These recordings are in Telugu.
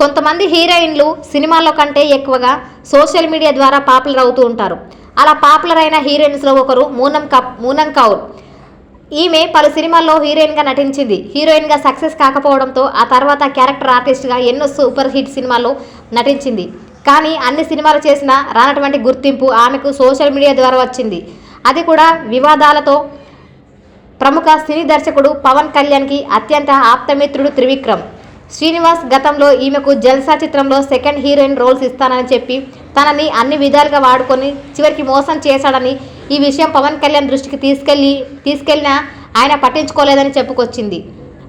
కొంతమంది హీరోయిన్లు సినిమాల్లో కంటే ఎక్కువగా సోషల్ మీడియా ద్వారా పాపులర్ అవుతూ ఉంటారు. అలా పాపులర్ అయిన హీరోయిన్స్లో ఒకరు మూనం కప్ మూనం కౌర్ ఈమె పలు సినిమాల్లో హీరోయిన్గా నటించింది. హీరోయిన్గా సక్సెస్ కాకపోవడంతో ఆ తర్వాత క్యారెక్టర్ ఆర్టిస్ట్గా ఎన్నో సూపర్ హిట్ సినిమాల్లో నటించింది. కానీ అన్ని సినిమాలు చేసినా రానటువంటి గుర్తింపు ఆమెకు సోషల్ మీడియా ద్వారా వచ్చింది. అది కూడా వివాదాలతో. ప్రముఖ సినీ దర్శకుడు పవన్ కళ్యాణ్కి అత్యంత ఆప్తమిత్రుడు త్రివిక్రమ్. శ్రీనివాస్ గతంలో ఈమెకు జల్సా చిత్రంలో సెకండ్ హీరోయిన్ రోల్స్ ఇస్తానని చెప్పి తనని అన్ని విధాలుగా వాడుకొని చివరికి మోసం చేశాడని ఈ విషయం పవన్ కళ్యాణ్ దృష్టికి తీసుకెళ్ళి తీసుకెళ్ళినా ఆయన పట్టించుకోలేదని చెప్పుకొచ్చింది.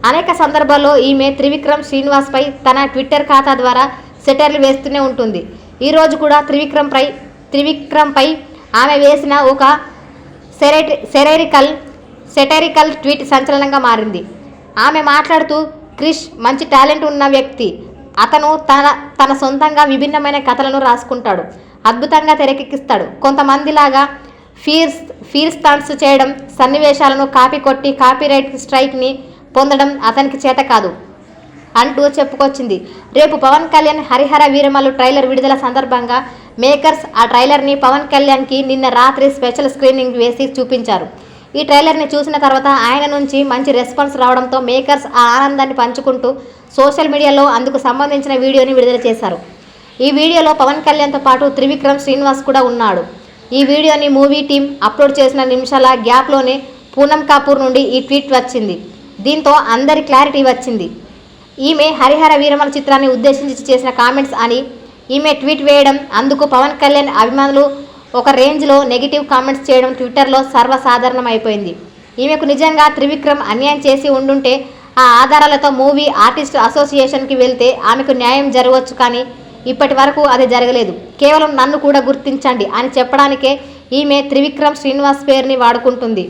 అనేక సందర్భాల్లో ఈమె త్రివిక్రమ్ శ్రీనివాస్పై తన ట్విట్టర్ ఖాతా ద్వారా సెటర్లు వేస్తూనే ఉంటుంది. ఈరోజు కూడా త్రివిక్రమ్పై త్రివిక్రమ్పై ఆమె వేసిన ఒక సెరెటి సెరెరికల్ సెటరికల్ ట్వీట్ సంచలనంగా మారింది. ఆమె మాట్లాడుతూ క్రిష్ మంచి టాలెంట్ ఉన్న వ్యక్తి. అతను తన తన సొంతంగా విభిన్నమైన కథలను రాసుకుంటాడు. అద్భుతంగా తెరకెక్కిస్తాడు. కొంతమందిలాగా ఫీర్స్ ఫీర్ స్టాంట్స్ చేయడం సన్నివేశాలను కాపీ కొట్టి కాపీరైట్ స్ట్రైక్ని పొందడం అతనికి చేత కాదు అంటూ చెప్పుకొచ్చింది. రేపు పవన్ కళ్యాణ్ హరిహర వీరమల్లు ట్రైలర్ విడుదల సందర్భంగా మేకర్స్ ఆ ట్రైలర్ని పవన్ కళ్యాణ్కి నిన్న రాత్రి స్పెషల్ స్క్రీనింగ్ వేసి చూపించారు. ఈ ట్రైలర్ని చూసిన తర్వాత ఆయన నుంచి మంచి రెస్పాన్స్ రావడంతో మేకర్స్ ఆ ఆనందాన్ని పంచుకుంటూ సోషల్ మీడియాలో అందుకు సంబంధించిన వీడియోని విడుదల చేశారు. ఈ వీడియోలో పవన్ కళ్యాణ్తో పాటు త్రివిక్రమ్ శ్రీనివాస్ కూడా ఉన్నాడు. ఈ వీడియోని మూవీ టీం అప్లోడ్ చేసిన నిమిషాల గ్యాప్లోనే పూనం కాపూర్ నుండి ఈ ట్వీట్ వచ్చింది. దీంతో అందరి క్లారిటీ వచ్చింది. ఈమె హరిహర వీరమల చిత్రాన్ని ఉద్దేశించి చేసిన కామెంట్స్ అని ఈమె ట్వీట్ వేయడం అందుకు పవన్ కళ్యాణ్ అభిమానులు ఒక రేంజ్లో నెగిటివ్ కామెంట్స్ చేయడం ట్విట్టర్లో సర్వసాధారణమైపోయింది. ఈమెకు నిజంగా త్రివిక్రమ్ అన్యాయం చేసి ఉండుంటే ఆ ఆధారాలతో మూవీ ఆర్టిస్ట్ అసోసియేషన్కి వెళ్తే ఆమెకు న్యాయం జరగవచ్చు కానీ ఇప్పటి వరకు అది జరగలేదు. కేవలం నన్ను కూడా గుర్తించండి అని చెప్పడానికే ఈమె త్రివిక్రమ్ శ్రీనివాస్ పేరుని వాడుకుంటుంది.